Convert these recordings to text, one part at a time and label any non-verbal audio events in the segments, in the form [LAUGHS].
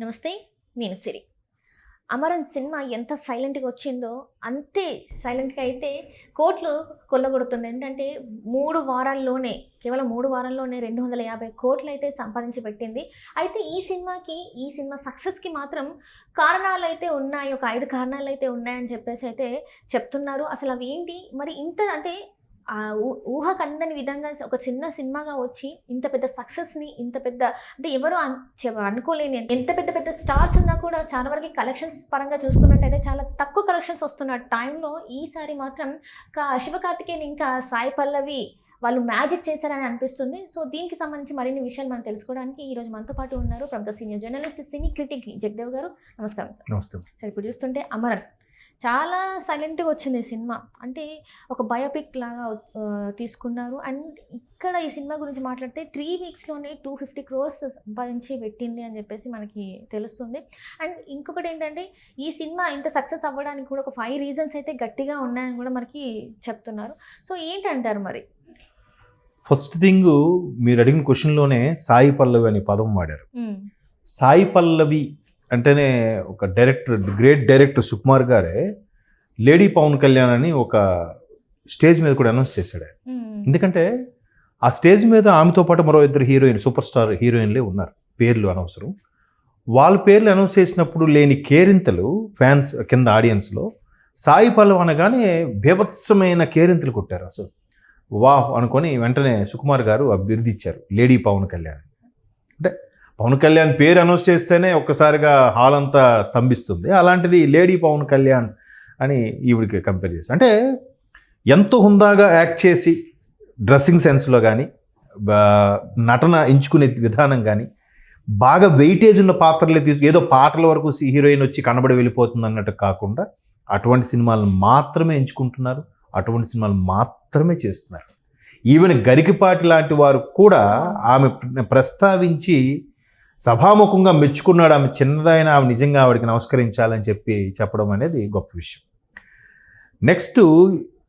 నమస్తే నేను సిరి. అమరన్ సినిమా ఎంత సైలెంట్గా వచ్చిందో అంతే సైలెంట్గా అయితే కోట్లు కొల్లగొడుతుంది. ఏంటంటే మూడు వారాల్లోనే కేవలం మూడు వారాల్లోనే రెండు వందల యాభై కోట్లు అయితే సంపాదించి పెట్టింది. అయితే ఈ సినిమాకి ఈ సినిమా సక్సెస్కి మాత్రం కారణాలు అయితే ఉన్నాయి. ఒక ఐదు కారణాలు అయితే ఉన్నాయని చెప్పేసి అయితే చెప్తున్నారు. అసలు అవి ఏంటి? మరి ఇంత అంటే ఊహకందని ఊహకు అందని విధంగా ఒక చిన్న సినిమాగా వచ్చి ఇంత పెద్ద సక్సెస్ని ఇంత పెద్ద అంటే ఎవరు చె- అనుకోలేని ఎంత పెద్ద పెద్ద స్టార్స్ ఉన్నా కూడా చాలా వరకు కలెక్షన్స్ పరంగా చూసుకున్నట్టయితే చాలా తక్కువ కలెక్షన్స్ వస్తున్న టైంలో ఈసారి మాత్రం కా శివకార్తికేయన్ ఇంకా సాయి పల్లవి వాళ్ళు మ్యాజిక్ చేశారని అనిపిస్తుంది. సో దీనికి సంబంధించి మరిన్ని విషయాలు మనం తెలుసుకోవడానికి ఈ రోజు మనతో పాటు ఉన్నారు ప్రముఖ senior journalist cine critic Jagadev గారు. నమస్కారం సార్. నమస్తే. సరే ఇప్పుడు చూస్తుంటే అమరన్. చాలా సైలెంట్గా వచ్చింది ఈ సినిమా. అంటే ఒక బయోపిక్ లాగా తీసుకున్నారు. అండ్ ఇక్కడ ఈ సినిమా గురించి మాట్లాడితే త్రీ వీక్స్లోనే టూ ఫిఫ్టీ క్రోర్స్ సంపాదించి పెట్టింది అని చెప్పేసి మనకి తెలుస్తుంది. అండ్ ఇంకొకటి ఏంటంటే ఈ సినిమా ఇంత సక్సెస్ అవ్వడానికి కూడా ఒక ఫైవ్ రీజన్స్ అయితే గట్టిగా ఉన్నాయని కూడా మనకి చెప్తున్నారు. సో ఏంటంటారు మరి? ఫస్ట్ థింగ్ మీరు అడిగిన క్వశ్చన్లోనే సాయి పల్లవి అనే పదం వాడారు. సాయి పల్లవి అంటేనే ఒక డైరెక్టర్ గ్రేట్ డైరెక్టర్ సుకుమార్ గారే లేడీ పవన్ కళ్యాణ్ అని ఒక స్టేజ్ మీద కూడా అనౌన్స్ చేశాడు. ఆయన. ఎందుకంటే ఆ స్టేజ్ మీద ఆమెతో పాటు మరో ఇద్దరు హీరోయిన్ సూపర్ స్టార్ హీరోయిన్లే ఉన్నారు పేర్లు అనవసరం. వాళ్ళ పేర్లు అనౌన్స్ చేసినప్పుడు లేని కేరింతలు ఫ్యాన్స్ కింద ఆడియన్స్లో సాయి పల్లవి అనగానే బీభత్సమైన కేరింతలు కొట్టారు అసలు. వాహ్ అనుకొని వెంటనే సుకుమార్ గారు ఆ ఇచ్చారు లేడీ పవన్ కళ్యాణ్. అంటే పవన్ కళ్యాణ్ పేరు అనౌన్స్ చేస్తేనే ఒక్కసారిగా హాల్ అంతా స్తంభిస్తుంది. అలాంటిది లేడీ పవన్ కళ్యాణ్ అని ఈవిడికి కంపేర్ చేసి అంటే ఎంతో హుందాగా యాక్ట్ చేసి డ్రెస్సింగ్ సెన్స్లో కానీ నటన ఎంచుకునే విధానం కానీ బాగా వెయిటేజ్ ఉన్న పాత్రలే తీసుకు ఏదో పాటల వరకు హీరోయిన్ వచ్చి కనబడి వెళ్ళిపోతుంది అన్నట్టు కాకుండా అటువంటి సినిమాలను మాత్రమే ఎంచుకుంటున్నారు. అటువంటి సినిమాలు మాత్రమే చేస్తున్నారు. ఈవెన్ గరికిపాటి లాంటి వారు కూడా ఆమె ప్రస్తావించి సభాముఖంగా మెచ్చుకున్నాడు. ఆమె చిన్నదైన ఆమె నిజంగా ఆవిడికి నమస్కరించాలని చెప్పి చెప్పడం అనేది గొప్ప విషయం. నెక్స్ట్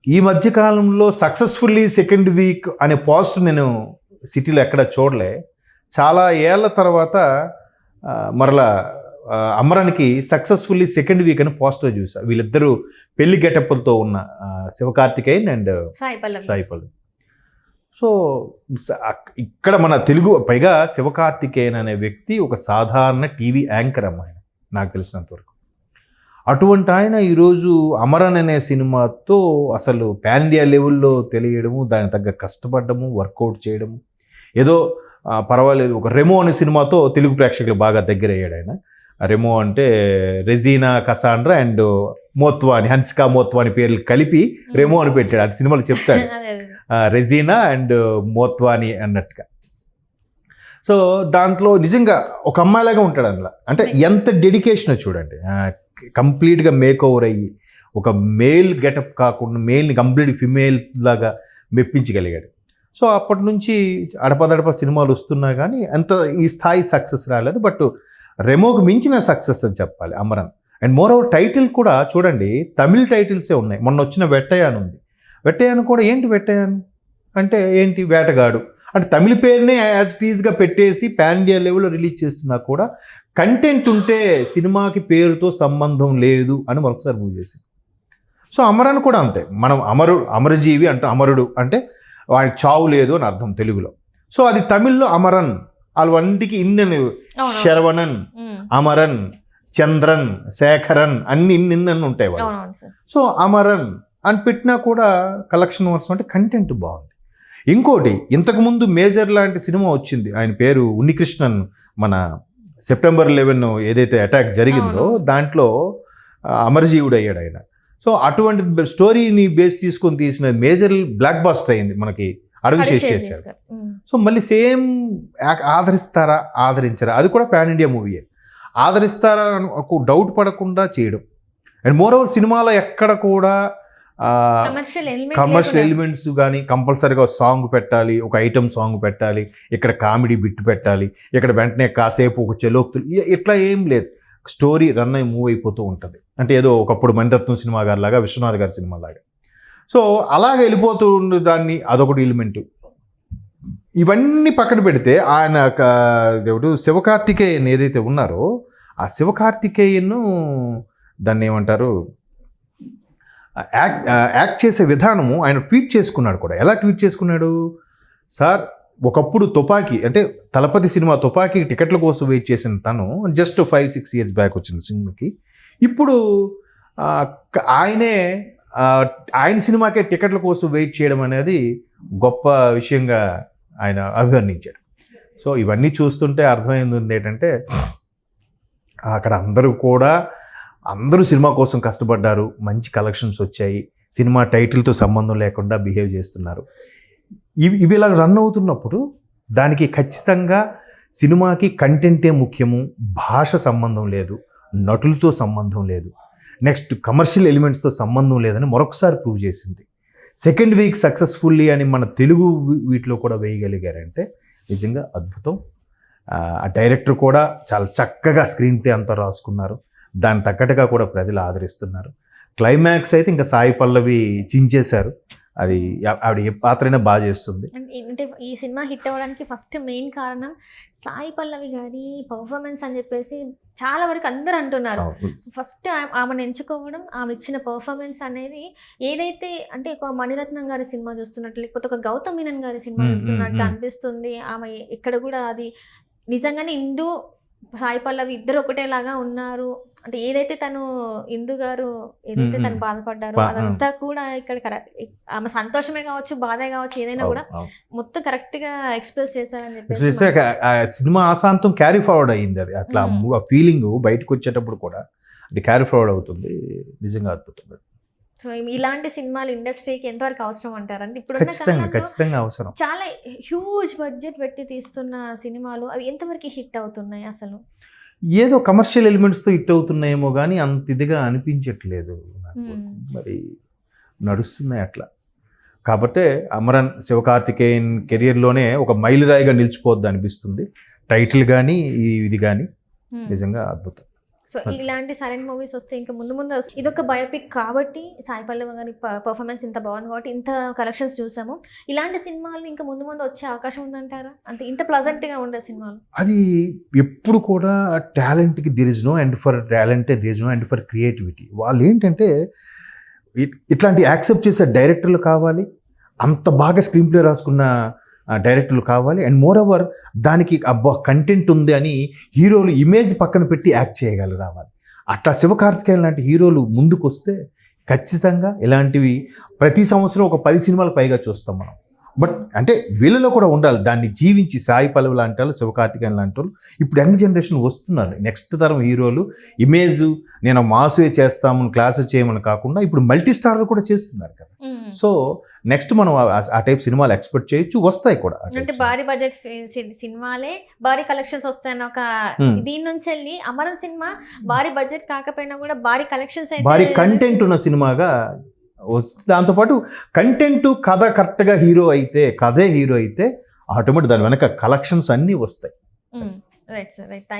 ఈ మధ్యకాలంలో సక్సెస్ఫుల్లీ సెకండ్ వీక్ అనే పోస్ట్ నేను సిటీలో ఎక్కడ చూడలే. చాలా ఏళ్ళ తర్వాత మరలా అమరానికి సక్సెస్ఫుల్లీ సెకండ్ వీక్ అని పోస్టర్ చూసా. వీళ్ళిద్దరూ పెళ్ళి గెటప్పులతో ఉన్న శివకార్తికేయన్ అండ్ సాయి పల్లవి. సాయి పల్లవి. సో ఇక్కడ మన తెలుగు పైగా శివకార్తికేయన్ అనే వ్యక్తి ఒక సాధారణ టీవీ యాంకర్ అమ్మాయి నాకు తెలిసినంత వరకు. అటువంటి ఆయన ఈరోజు అమరన్ అనే సినిమాతో అసలు పాన్ ఇండియా లెవెల్లో తెలియడము దానికి తగ్గ కష్టపడము వర్కౌట్ చేయడము. ఏదో పర్వాలేదు ఒక రెమో అనే సినిమాతో తెలుగు ప్రేక్షకులు బాగా దగ్గర అయ్యాడు ఆయన. రెమో అంటే రెజీనా కసాండ్రా అండ్ మోత్వాని హన్సికా మోత్వాని పేర్లు కలిపి రెమో అని పెట్టాడు. [LAUGHS] ఆ సినిమాలు చెప్తాడు. రెజీనా అండ్ మోత్వాని అన్నట్టుగా. సో దాంట్లో నిజంగా ఒక అమ్మాయిలాగా ఉంటాడు అందులో. అంటే ఎంత డెడికేషన్ చూడండి. కంప్లీట్గా మేక్ ఓవర్ అయ్యి ఒక మేల్ గెటప్ కాకుండా మేల్ని కంప్లీట్ ఫిమేల్ లాగా మెప్పించగలిగాడు. సో అప్పటి నుంచి అడపదడప సినిమాలు వస్తున్నా కానీ అంత ఈ స్థాయి సక్సెస్ రాలేదు. బట్ రెమోకు మించిన సక్సెస్ అని చెప్పాలి Amaran. And more over title కూడా చూడండి తమిళ్ టైటిల్సే ఉన్నాయి. మొన్న వచ్చిన వెట్టయాన్ ఉంది. వెట్టయాను కూడా ఏంటి వెట్టయాను అంటే ఏంటి వేటగాడు? అంటే తమిళ పేరునే యాజ్ టీజ్గా పెట్టేసి పాన్ ఇండియా లెవెల్లో రిలీజ్ చేస్తున్నా కూడా కంటెంట్ ఉంటే సినిమాకి పేరుతో సంబంధం లేదు అని మరొకసారి ప్రూవ్ చేసింది. సో అమరన్ కూడా అంతే. మనం అమరు అమరజీవి అంటే అమరుడు అంటే వాడికి చావు లేదు అని అర్థం తెలుగులో. సో అది తమిళ్ళో అమరన్ వాళ్ళంటికి ఇన్నని. అవును. శరవణన్. అమరన్ చంద్రన్ శేఖరన్ అన్ని ఇన్ని ఇన్ని ఉంటాయి వాళ్ళు సో అమరన్ అని పెట్టినా కూడా కలెక్షన్ వర్షం అంటే కంటెంట్ బాగుంది. ఇంకోటి ఇంతకుముందు మేజర్ లాంటి సినిమా వచ్చింది. ఆయన పేరు ఉన్నికృష్ణన్. మన సెప్టెంబర్ లెవెన్ ఏదైతే అటాక్ జరిగిందో. దాంట్లో అమరజీవుడు అయ్యాడు ఆయన. సో అటువంటి స్టోరీని బేస్ తీసుకొని తీసిన మేజర్ బ్లాక్ బాస్టర్ అయింది మనకి చేసి శేష్ చేశారు. సో మళ్ళీ సేమ్ ఆదరిస్తారా? ఆదరించరా? అది కూడా పాన్ ఇండియా మూవీయే ఆదరిస్తారా అని ఒక డౌట్ పడకుండా చేయడం. అండ్ మోర్ ఓవర్ సినిమాలో ఎక్కడ కూడా కమర్షియల్. ఎలిమెంట్స్ కానీ కంపల్సరీగా సాంగ్ పెట్టాలి ఒక ఐటమ్ సాంగ్ పెట్టాలి ఇక్కడ కామెడీ బిట్ పెట్టాలి ఇక్కడ వెంటనే కాసేపు ఒక చెలోక్తులు ఇట్లా ఏం లేదు. స్టోరీ రన్ అయి మూవ్ అయిపోతూ ఉంటుంది. అంటే ఏదో ఒకప్పుడు మణిరత్నం సినిమా గారి లాగా విశ్వనాథ్ గారి సినిమా లాగా సో అలాగ వెళ్ళిపోతూ ఉండే దాన్ని అదొకటి ఎలిమెంట్ ఇవన్నీ పక్కన పెడితే ఆయన దేవుడు శివకార్తికేయన్ ఏదైతే ఉన్నారో ఆ శివకార్తికేయన్ దాన్ని ఏమంటారు యాక్ట్ యాక్ట్ చేసే విధానము ఆయన ట్వీట్ చేసుకున్నాడు కూడా. ఎలా ట్వీట్ చేసుకున్నాడు? సార్ ఒకప్పుడు తుపాకీ అంటే తలపతి సినిమా తుపాకీ టికెట్ల కోసం వెయిట్ చేసిన తను just five six years back వచ్చిన సినిమాకి. ఇప్పుడు ఆయనే ఆయన సినిమాకే టికెట్ల కోసం వెయిట్ చేయడం అనేది గొప్ప విషయంగా ఆయన అభివర్ణించారు సో ఇవన్నీ చూస్తుంటే అర్థమైంది ఏంటంటే అక్కడ అందరూ కూడా అందరూ సినిమా కోసం కష్టపడ్డారు. మంచి కలెక్షన్స్ వచ్చాయి. సినిమా టైటిల్తో సంబంధం లేకుండా బిహేవ్ చేస్తున్నారు. ఇవి ఇవి ఇలా రన్ అవుతున్నప్పుడు దానికి ఖచ్చితంగా సినిమాకి కంటెంటే ముఖ్యము. భాష సంబంధం లేదు. నటులతో సంబంధం లేదు. నెక్స్ట్ కమర్షియల్ ఎలిమెంట్స్తో సంబంధం లేదని మరొకసారి ప్రూవ్ చేసింది. సెకండ్ వీక్ సక్సెస్ఫుల్లీ అని మన తెలుగు వీటిలో కూడా వేయగలిగారంటే నిజంగా అద్భుతం. ఆ, డైరెక్టర్ కూడా చాలా చక్కగా స్క్రీన్ ప్లే అంతా రాసుకున్నారు. దాని తగ్గట్టుగా కూడా ప్రజలు ఆదరిస్తున్నారు. క్లైమాక్స్ అయితే ఇంకా సాయి పల్లవి చించేశారు. అది ఆవిడ ఏ పాత్రైనా బాగా చేస్తుంది. అండ్ అంటే ఈ సినిమా హిట్ అవ్వడానికి ఫస్ట్ మెయిన్ కారణం సాయి పల్లవి గారి పర్ఫార్మెన్స్ అని చెప్పేసి చాలా వరకు అందరూ అంటున్నారు. ఫస్ట్ ఆమెను ఎంచుకోవడం ఆమె ఇచ్చిన పర్ఫార్మెన్స్ అనేది ఏదైతే అంటే ఒక మణిరత్నం గారి సినిమా చూస్తున్నట్టు లేకపోతే ఒక గౌతమ్ మీనన్ గారి సినిమా చూస్తున్నట్టు. అనిపిస్తుంది. ఆమె ఇక్కడ కూడా అది నిజంగానే ఇందు సాయి పల్లవి ఇద్దరు ఒకటేలాగా ఉన్నారు. అంటే ఏదైతే తను ఇందు గారు ఏదైతే తను. బాధపడ్డారో అదంతా కూడా ఇక్కడ ఆమె సంతోషమే కావచ్చు బాధే కావచ్చు ఏదైనా కూడా. మొత్తం కరెక్ట్గా ఎక్స్ప్రెస్ చేశారని చెప్పేసి సినిమా ఆశాంతం క్యారీ ఫార్వర్డ్ అయ్యింది అది. అట్లా. ఆ ఫీలింగ్ బయటకు వచ్చేటప్పుడు కూడా అది క్యారీ ఫార్వర్డ్ అవుతుంది. నిజంగా అద్భుతం సో ఇలాంటి సినిమాలు ఇండస్ట్రీకి ఎంతవరకు అవసరం అంటారంటే ఇప్పుడు ఖచ్చితంగా ఖచ్చితంగా అవసరం. చాలా హ్యూజ్ బడ్జెట్ పెట్టి తీస్తున్న సినిమాలు అవి ఎంతవరకు హిట్ అవుతున్నాయి అసలు? ఏదో కమర్షియల్ ఎలిమెంట్స్తో హిట్ అవుతున్నాయేమో కానీ అంత ఇదిగా అనిపించట్లేదు నాకు మ్మ్. మరి నడుస్తున్నాయి అట్లా కాబట్టే అమరన్ శివకార్తికేయన్ కెరియర్లోనే ఒక మైలురాయిగా నిలిచిపోద్ది అనిపిస్తుంది టైటిల్ కానీ ఇది కానీ Hmm. నిజంగా అద్భుతం సో. ఇలాంటి సరైన మూవీస్ వస్తే ఇంకా ముందు ముందు వస్తాయి. ఇదొక బయోపిక్ కాబట్టి సాయి పల్లవి గారి పర్ఫార్మెన్స్ ఇంత బాగుంది కాబట్టి ఇంత కలెక్షన్స్ చూసాము ఇలాంటి సినిమాలు ఇంకా ముందు ముందు వచ్చే అవకాశం ఉందంటారా అంటే ఇంత ప్లజెంట్గా ఉండే సినిమాలు అది ఎప్పుడు కూడా టాలెంట్కి there is no end for talent there is no end for creativity వాళ్ళు ఏంటంటే ఇట్లాంటి యాక్సెప్ట్ చేసే డైరెక్టర్లు కావాలి అంత బాగా స్క్రీన్ ప్లే రాసుకున్న డైరెక్టర్లు కావాలి. అండ్ మోర్ ఓవర్ దానికి అబ్బా కంటెంట్ ఉంది అని హీరోలు ఇమేజ్ పక్కన పెట్టి యాక్ట్ చేయగలి రావాలి. అట్లా శివకార్తికేయన్ లాంటి హీరోలు ముందుకు వస్తే ఖచ్చితంగా ఇలాంటివి ప్రతి సంవత్సరం ఒక పది సినిమాలు పైగా చూస్తాం మనం. బట్ అంటే వీళ్ళలో కూడా ఉండాలి దాన్ని జీవించి సాయి పల్లవి లాంటి వాళ్ళు శివకార్తికేయన్ లాంటి వాళ్ళు ఇప్పుడు యంగ్ జనరేషన్ వస్తున్నారు నెక్స్ట్ తరం హీరోలు ఇమేజ్ నేను మాసువే చేస్తాము క్లాస్ చేయమని కాకుండా ఇప్పుడు మల్టీ స్టార్లు కూడా చేస్తున్నారు కదా సో నెక్స్ట్ మనం ఆ- టైప్ సినిమాలు ఎక్స్పెక్ట్ చేయొచ్చు వస్తాయి కూడా అంటే. భారీ బడ్జెట్ సినిమాలే భారీ కలెక్షన్స్ వస్తాయన్న ఒక. దీని నుంచి వెళ్ళి అమరన్ సినిమా భారీ బడ్జెట్ కాకపోయినా కూడా భారీ కలెక్షన్స్ భారీ కంటెంట్ ఉన్న సినిమాగా. దాంతోపాటు కంటెంట్ కథ కరెక్ట్గా హీరో అయితే కథే హీరో అయితే ఆటోమేటిక్ దాని వెనక కలెక్షన్స్ అన్నీ వస్తాయి. Right sir right. థ్యాంక్